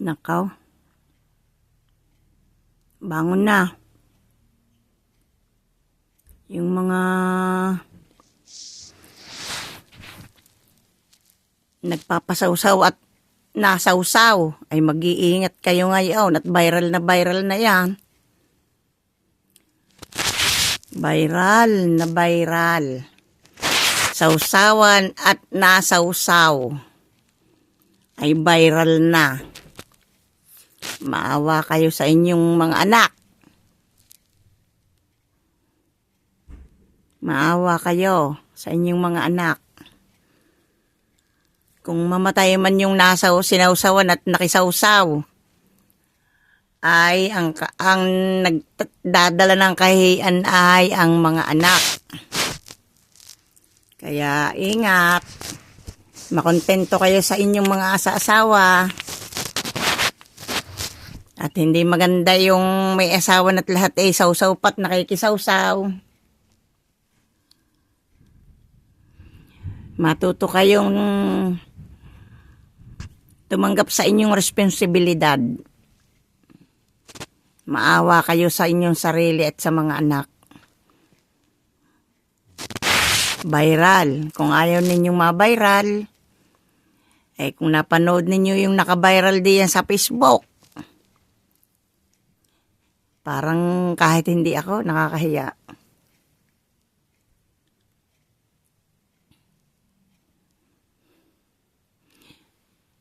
Nakaw. Bangon na. Yung mga nagpapasawsaw at nasawsaw ay mag-iingat kayo ngayon at viral na viral na yan. Viral na viral. Sausawan at nasawsaw ay viral na. Maawa kayo sa inyong mga anak. Maawa kayo sa inyong mga anak. Kung mamatay man yung nasa sinawsawan at nakisawsaw, ay ang, ang nagdadala ng kahihiyan ay ang mga anak. Kaya ingat. Makontento kayo sa inyong mga asa-asawa. At hindi maganda yung may asawa at lahat ay sausaw pat nakikisawsaw. Matuto kayong tumanggap sa inyong responsibilidad. Maawa kayo sa inyong sarili at sa mga anak. Viral. Kung ayaw ninyong ma-viral, eh kung napanood ninyo yung naka-viral diyan sa Facebook, parang kahit hindi ako, nakakahiya.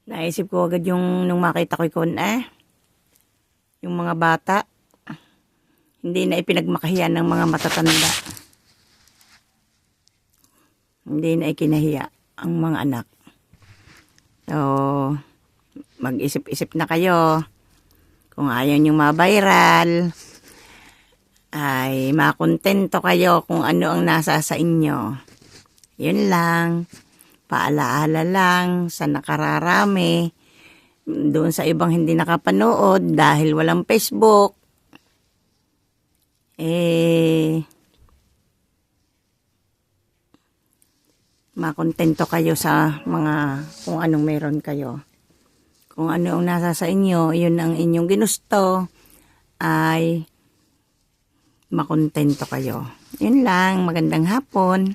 Naisip ko agad yung nung makita ko yung eh, yung mga bata, hindi na ipinagmakahiya ng mga matatanda. Hindi na ikinahiya ang mga anak. So, mag-isip-isip na kayo. Kung ayaw nyo ma-viral, ay makontento kayo kung ano ang nasa sa inyo. Yun lang. Paalaala lang sa nakararami. Doon sa ibang hindi nakapanood dahil walang Facebook. Eh, makontento kayo sa mga kung anong meron kayo. Kung ano ang nasa sa inyo, yun ang inyong ginusto, ay makontento kayo. Yun lang, magandang hapon.